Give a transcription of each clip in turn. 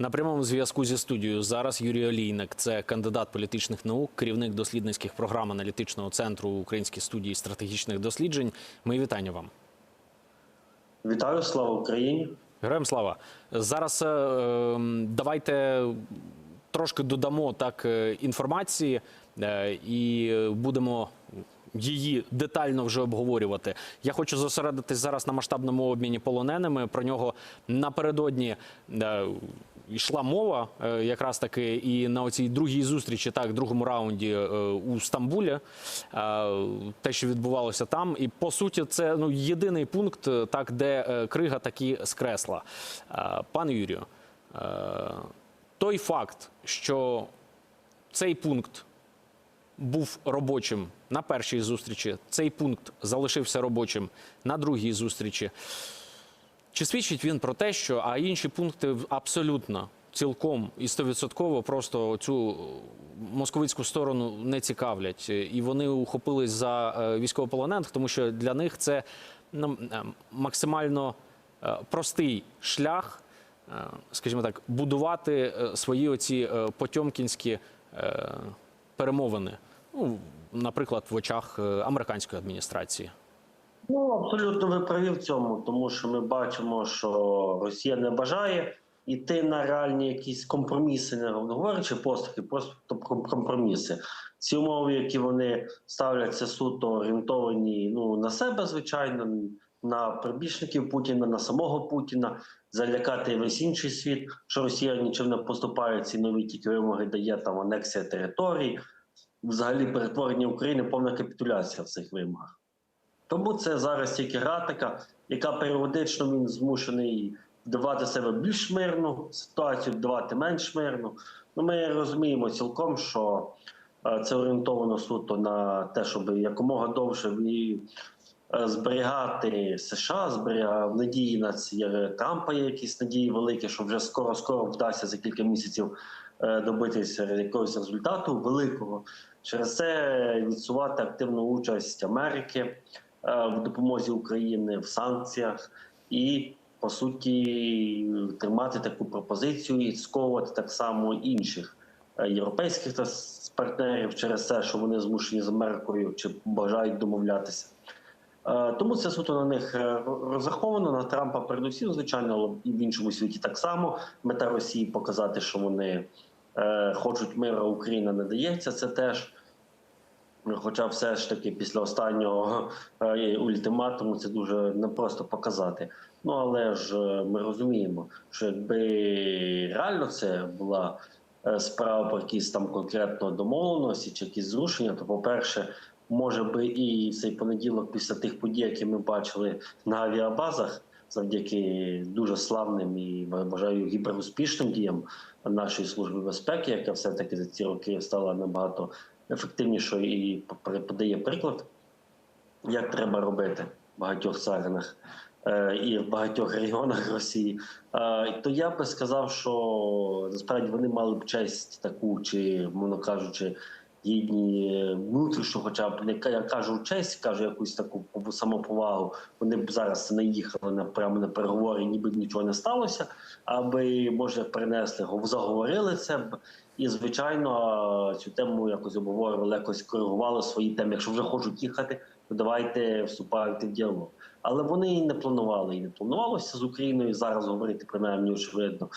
На прямому зв'язку зі студією зараз Юрій Олійник, це кандидат політичних наук, керівник дослідницьких програм аналітичного центру Української студії стратегічних досліджень. Мої вітання вам. Вітаю, слава Україні! Героям слава. Зараз е, давайте трошки додамо так е, інформації е, і будемо її детально вже обговорювати. Я хочу зосередитись зараз на масштабному обміні полоненими. Про нього напередодні йшла мова, е, якраз таки, і на оцій другій зустрічі, так, другому раунді е, у Стамбулі, е, те, що відбувалося там. І по суті, це ну єдиний пункт, так, де крига таки скресла. Пане Юрію, той факт, що цей пункт був робочим на першій зустрічі, цей пункт залишився робочим на другій зустрічі. Чи свідчить він про те, що а інші пункти абсолютно цілком і стовідсотково просто цю московицьку сторону не цікавлять, і вони ухопились за е, військовополонених, тому що для них це ну, е, максимально е, простий шлях, скажімо так, будувати свої оці потьомкінські перемовини. Ну, наприклад, в очах американської адміністрації. Ну абсолютно ви праві в цьому, тому що ми бачимо, що Росія не бажає йти на реальні якісь компроміси, не говорячи поступки, просто компроміси. Ці умови, які вони ставлять, це суто орієнтовані ну на себе, звичайно, на прибічників Путіна, на самого Путіна, залякати весь інший світ, що Росія нічим не поступає. Ці нові тільки вимоги дає там анексія територій, взагалі перетворення України, повна капітуляція в цих вимогах. Тому це зараз тільки гра яка періодично він змушений давати себе більш мирну ситуацію, давати менш мирну. Ну, ми розуміємо цілком, що е, це орієнтовано суто на те, щоб якомога довше е, зберігати США, зберігати надії на ці Трампа є якісь надії великі, що вже скоро скоро вдасться за кілька місяців е, добитися якогось результату великого. Через це відсувати активну участь Америки в допомозі України в санкціях і по суті тримати таку пропозицію і сковувати так само інших е, європейських та партнерів через те, що вони змушені з Америкою чи бажають домовлятися. Е, Тому це суто на них е, розраховано на Трампа передусім, звичайно, але і в іншому світі так само. Мета Росії показати, що вони е, хочуть миру, а Україна не дається. Це теж. Хоча все ж таки після останнього е, ультиматуму це дуже непросто показати. Ну але ж е, ми розуміємо, що якби реально це була е, справа про якісь там конкретно домовленості чи якісь зрушення, то по-перше, може би і цей понеділок після тих подій, які ми бачили на авіабазах, завдяки дуже славним і вважаю гіперуспішним діям нашої служби безпеки, яка все таки за ці роки стала набагато ефективнішою і подає приклад, як треба робити в багатьох царинах е, і в багатьох регіонах Росії. Е, То я би сказав, що насправді вони мали б честь таку, чи, мовно кажучи, гідні внутрішню, хоча б не кажу честь, кажу якусь таку самоповагу. Вони б зараз не їхали на прямо на переговори, ніби нічого не сталося, аби може перенесли гов- заговорили це б. І звичайно цю тему якось обговорювали, якось коригували свої теми. Якщо вже хочуть їхати, то давайте вступайте в діалог. Але вони і не планували, і не планувалося з Україною зараз говорити, принаймні очевидно,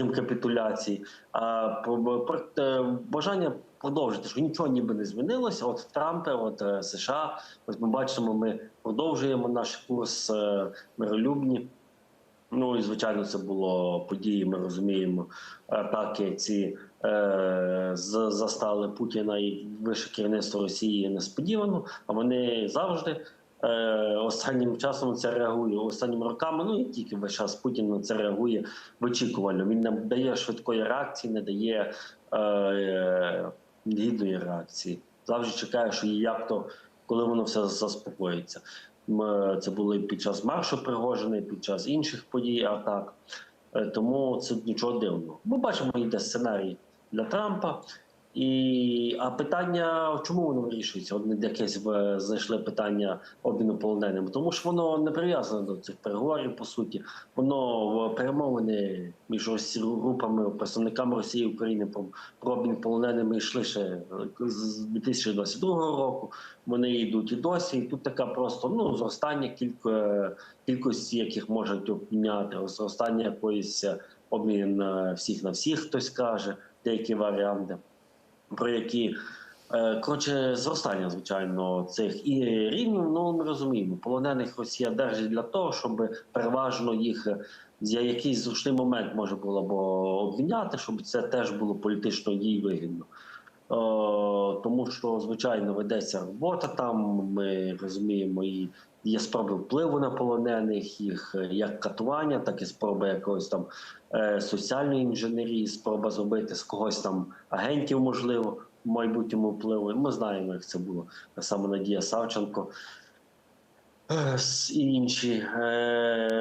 тим капітуляції. А про бажання продовжити, що нічого ніби не змінилося. От Трампа, от е, США, ось ми бачимо, ми продовжуємо наш курс е, миролюбні. Ну і звичайно, це було події. Ми розуміємо атаки. Ці е, застали Путіна і вище керівництво Росії несподівано. А вони завжди е, останнім часом це реагує останніми роками. Ну і тільки весь час Путін на це реагує вичікувально. Він не дає швидкої реакції, не дає е, е, гідної реакції. Завжди чекає, що як то, коли воно все заспокоїться. М, Це було і під час маршу Пригожина, під час інших подій атак. Е, Тому це нічого дивного. Ми бачимо, йде сценарій для Трампа. І, а питання, чому воно вирішується? От якесь в- знайшли питання обміну полоненими, тому що воно не прив'язане до цих переговорів, по суті. Воно перемовини між групами, представниками Росії і України про, про обмін полоненими йшли ще е, з 2022 року. Вони йдуть і досі. І тут така просто ну зростання кілька кількості, яких можуть обміняти, зростання якоїсь е, обмін всіх на всіх, хтось каже, деякі варіанти про які е, коротше зростання, звичайно, цих і рівнів. Ну ми розуміємо, полонених Росія держить для того, щоб переважно їх за якийсь зручний момент може було б обміняти, щоб це теж було політично їй вигідно. Е, тому що звичайно ведеться робота там. Ми розуміємо і. Є спроби впливу на полонених, їх е, як катування, так і спроби якогось там е, соціальної інженерії, спроба зробити з когось там агентів, можливо, в майбутньому впливу. Ми знаємо, як це було. Само Надія Савченко е, і інші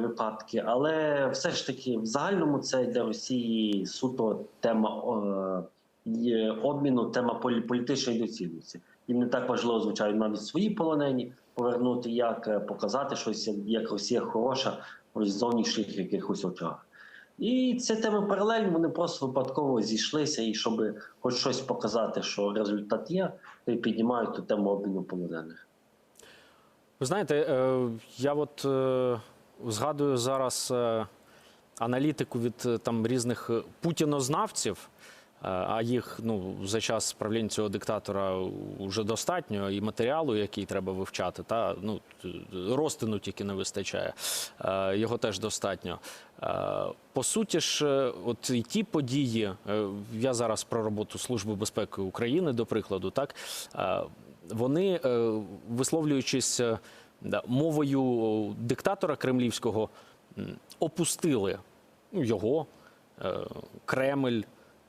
випадки. Але все ж таки, в загальному це для Росії суто тема обміну, тема полі- політичної доцільності. Їм не так важливо, звичайно, навіть свої полонені повернути, як е, показати щось, як- Росія хороша в зовнішніх якихось очах. І це теми паралельні, вони просто випадково зійшлися, і щоб хоч щось показати, що результат є, то й піднімають ту тему обміну полонених. Ви знаєте, е, я от е, згадую зараз аналітику від там різних путінознавців, а їх ну за час правління цього диктатора вже достатньо, і матеріалу, який треба вивчати, та ну розтину тільки не вистачає. Е, Його теж достатньо. Е, По суті ж, е, от і ті події, я зараз про роботу Служби безпеки України, до прикладу, так вони, висловлюючись мовою диктатора кремлівського, опустили ну, його, Кремль,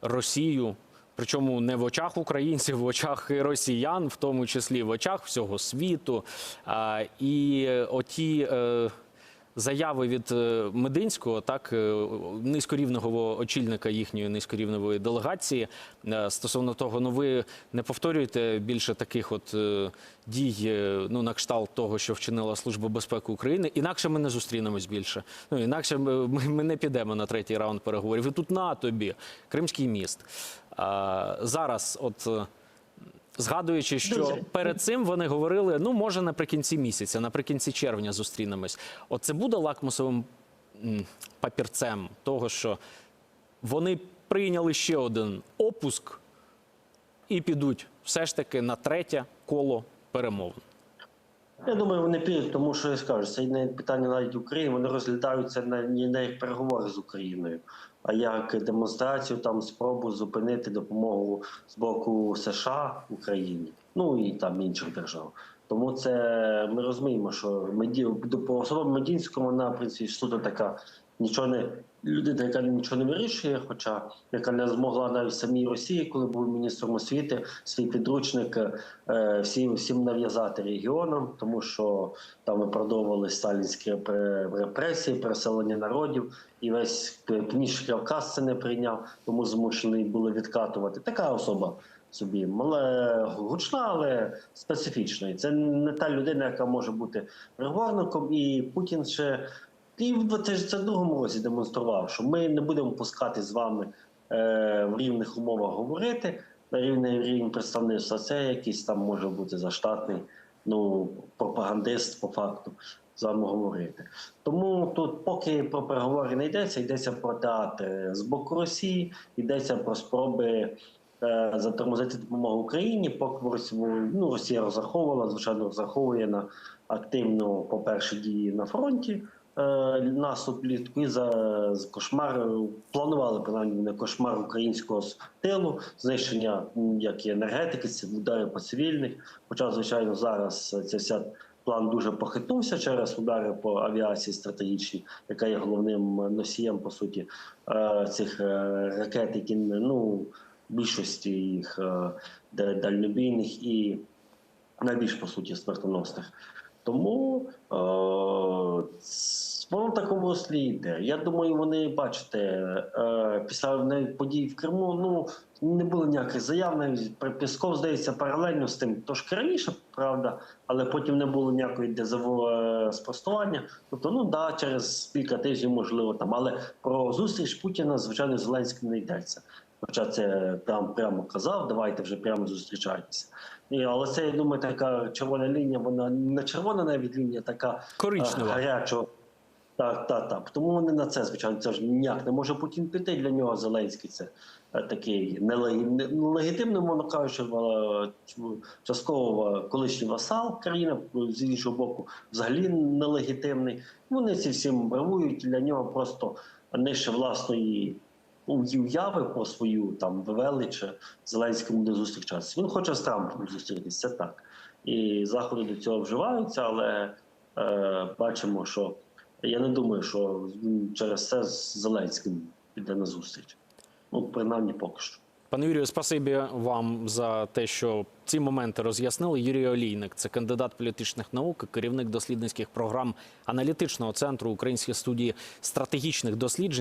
Росію. Причому не в очах українців, в очах і росіян, в тому числі в очах всього світу. І оті е, заяви від е, Мединського, так е, низькорівного очільника їхньої низькорівневої делегації е, стосовно того, ну ви не повторюєте більше таких от дій, ну на кшталт того, що вчинила Служба безпеки України. Інакше ми не зустрінемось більше. Ну інакше ми, ми не підемо на третій раунд переговорів. І тут на тобі Кримський міст. А, зараз, от. Згадуючи, що Дуже. перед цим вони говорили: ну може наприкінці місяця, наприкінці червня зустрінемось. Оце буде лакмусовим папірцем того, що вони прийняли ще один опуск і підуть все ж таки на третє коло перемовин. Я думаю, вони підуть, тому що я скажу, це не питання навіть України. Вони розглядаються не, не як переговори з Україною, а як демонстрацію там спробу зупинити допомогу з боку США Україні, ну і там інших держав. Тому це ми розуміємо, що Меді... по особам Медінському вона в принципі суто така нічого не людина, яка нічого не вирішує, хоча яка не змогла навіть самій Росії, коли був міністром освіти, свій підручник е, всім, всім нав'язати регіонам, тому що там виправдовували сталінські репре- репресії, переселення народів, і весь Північний Кавказ це не прийняв, тому змушений були відкатувати. Така особа собі мале гучна, але специфічна. І це не та людина, яка може бути переговорником, і Путін ще. І в 2022 році демонстрував, що ми не будемо пускати з вами е, в рівних умовах говорити на рівний рівень представництва. Це якийсь там може бути заштатний ну, пропагандист по факту з вами говорити. Тому тут, поки про переговори не йдеться, йдеться про театр з боку Росії, йдеться про спроби. е, Затормозити допомогу Україні, поки ну, Росія розраховувала, звичайно, розраховує на активну, по-перше, дії на фронті, наступ влітку і за кошмар планували принаймні на кошмар українського тилу, знищення як і енергетики, удари по цивільних. Хоча, звичайно, зараз е, цей вся план дуже похитнувся через удари по авіації стратегічній, яка є головним носієм по суті е, цих е, ракет, які ну більшості їх е, дальнобійних і найбільш по суті смертоносних. Тому е, Воно такому руслі йде. Я думаю, вони бачите, е, після подій в Криму, ну не було ніяких заяв. Навіть Пісков здається паралельно з тим, трошки раніше, правда, але потім не було ніякої дезаво е, спростування. Тобто, ну да, через кілька тижнів, можливо, там, але про зустріч Путіна, звичайно, Зеленським не йдеться. Хоча це прямо прямо казав, давайте вже прямо зустрічайтеся. І, але це, я думаю, така червона лінія, вона не червона навіть лінія, така Коричнева. гарячого. Так, так, так. Тому вони на це, звичайно, це ж ніяк не може Путін піти. Для нього Зеленський це е, такий нелегітимний, легітимний, мовно кажучи, е, частково е, колишній васал країни, з іншого боку, взагалі нелегітимний. Вони ці всім бравують, для нього просто нижче власної уяви по свою там велич Зеленському буде зустрічатися. Він хоче з Трампом зустрітися, це так. І заходи до цього вживаються, але е, бачимо, що я не думаю, що через це з Зеленським піде на зустріч. Ну, принаймні поки що. Пане Юрію, спасибі вам за те, що ці моменти роз'яснили. Юрій Олійник, це кандидат політичних наук, керівник дослідницьких програм аналітичного центру Української студії стратегічних досліджень.